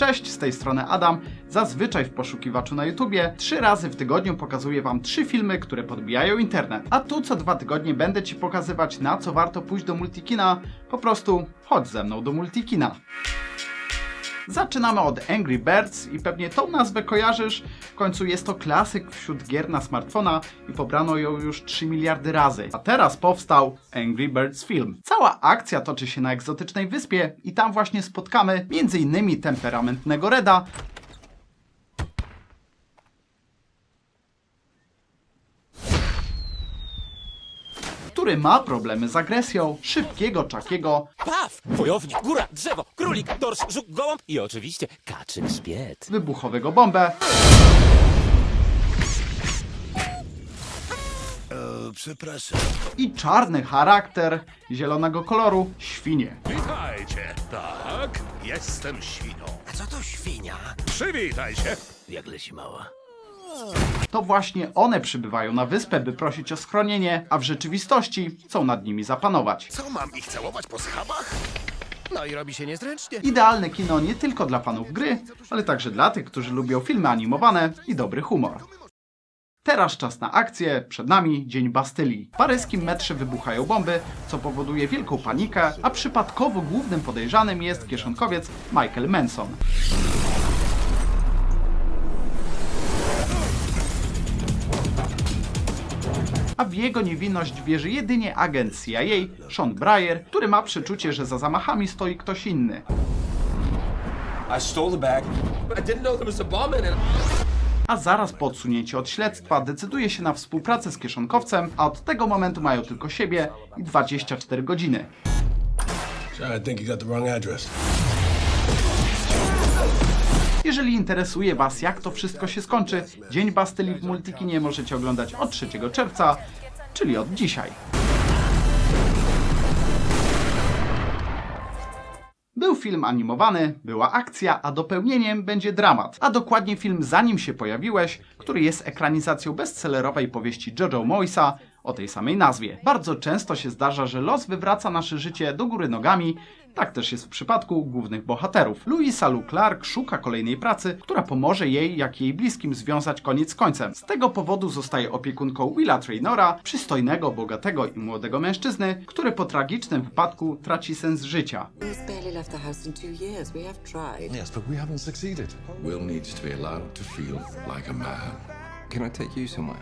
Cześć, z tej strony Adam. Zazwyczaj w poszukiwaczu na YouTubie trzy razy w tygodniu pokazuję Wam trzy filmy, które podbijają internet. A tu co dwa tygodnie będę Ci pokazywać na co warto pójść do Multikina. Po prostu chodź ze mną do Multikina. Zaczynamy od Angry Birds i pewnie tą nazwę kojarzysz. W końcu jest to klasyk wśród gier na smartfona i pobrano ją już 3 miliardy razy. A teraz powstał Angry Birds film. Cała akcja toczy się na egzotycznej wyspie i tam właśnie spotkamy m.in. temperamentnego Reda, który ma problemy z agresją, szybkiego Czakiego, Paw! Wojownik, góra, drzewo, królik, dorsz, żuk, gołąb i oczywiście kaczyk szpiet. wybuchowego bombę, Przepraszam. i czarny charakter zielonego koloru świnie. Witajcie. Tak, jestem świną. A co to świnia? Przywitaj się. Jak leci mała. To właśnie one przybywają na wyspę, by prosić o schronienie, a w rzeczywistości chcą nad nimi zapanować. Co mam ich całować po schabach? No i robi się niezręcznie. Idealne kino nie tylko dla fanów gry, ale także dla tych, którzy lubią filmy animowane i dobry humor. Teraz czas na akcję, przed nami Dzień Bastylii. W paryskim metrze wybuchają bomby, co powoduje wielką panikę, a przypadkowo głównym podejrzanym jest kieszonkowiec Michael Manson. A w jego niewinność wierzy jedynie agent CIA, Sean Breyer, który ma przeczucie, że za zamachami stoi ktoś inny. I stole the bag. I didn't know there was a bomb in it. A zaraz po odsunięciu od śledztwa decyduje się na współpracę z kieszonkowcem, a od tego momentu mają tylko siebie i 24 godziny. Sir, Jeżeli interesuje Was, jak to wszystko się skończy, Dzień Bastylii w Multikinie możecie oglądać od 3 czerwca, czyli od dzisiaj. Był film animowany, była akcja, a dopełnieniem będzie dramat. A dokładnie film Zanim się pojawiłeś, który jest ekranizacją bestsellerowej powieści Jojo Moysa o tej samej nazwie. Bardzo często się zdarza, że los wywraca nasze życie do góry nogami. Tak też jest w przypadku głównych bohaterów. Louisa Lou Clark szuka kolejnej pracy, która pomoże jej, jak i jej bliskim związać koniec z końcem. Z tego powodu zostaje opiekunką Willa Trainora, przystojnego, bogatego i młodego mężczyzny, który po tragicznym wypadku traci sens życia. He's barely left the house in two years. We have tried. Yes, but we haven't succeeded. Will needs to be allowed to feel like a man. Can I take you somewhere?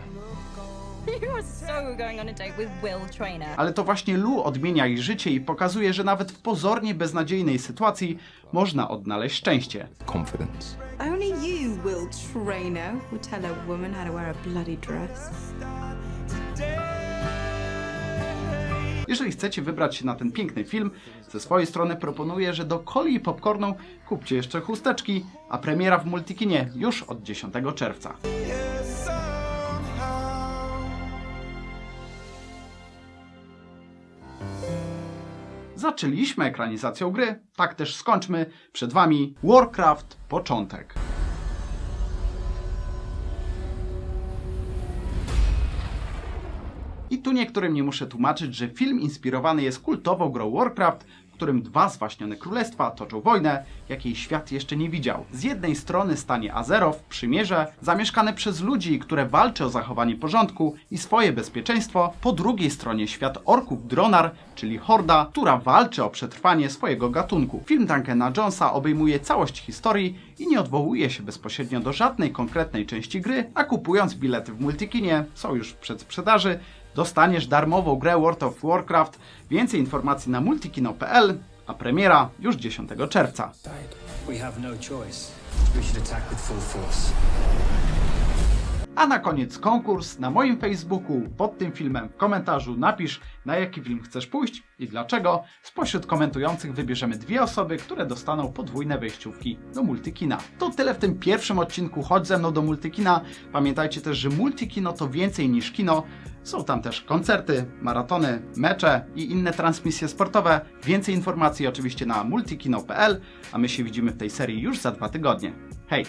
You are so going on a date with Will Trainer. Ale to właśnie Lu odmienia ich życie i pokazuje, że nawet w pozornie beznadziejnej sytuacji można odnaleźć szczęście. Confidence. Only you, Will Trainer, would tell a woman how to wear a bloody dress. Jeżeli chcecie wybrać się na ten piękny film, ze swojej strony proponuję, że do coli i popcornu kupcie jeszcze chusteczki, a premiera w Multikinie już od 10 czerwca. Zaczęliśmy ekranizacją gry, tak też skończmy. Przed Wami Warcraft Początek. I tu niektórym nie muszę tłumaczyć, że film inspirowany jest kultową grą Warcraft, którym dwa zwaśnione królestwa toczą wojnę, jakiej świat jeszcze nie widział. Z jednej strony stanie Azeroth, przymierze, zamieszkane przez ludzi, które walczy o zachowanie porządku i swoje bezpieczeństwo. Po drugiej stronie świat orków Dronar, czyli Horda, która walczy o przetrwanie swojego gatunku. Film Duncana Jonesa obejmuje całość historii i nie odwołuje się bezpośrednio do żadnej konkretnej części gry, a kupując bilety w Multikinie, są już w przedsprzedaży, dostaniesz darmową grę World of Warcraft. Więcej informacji na multikino.pl, a premiera już 10 czerwca. No. A na koniec konkurs na moim Facebooku pod tym filmem w komentarzu napisz na jaki film chcesz pójść i dlaczego. Spośród komentujących wybierzemy dwie osoby, które dostaną podwójne wejściówki do Multikina. To tyle w tym pierwszym odcinku Chodź ze mną do Multikina. Pamiętajcie też, że Multikino to więcej niż kino. Są tam też koncerty, maratony, mecze i inne transmisje sportowe. Więcej informacji oczywiście na multikino.pl, a my się widzimy w tej serii już za dwa tygodnie. Hej!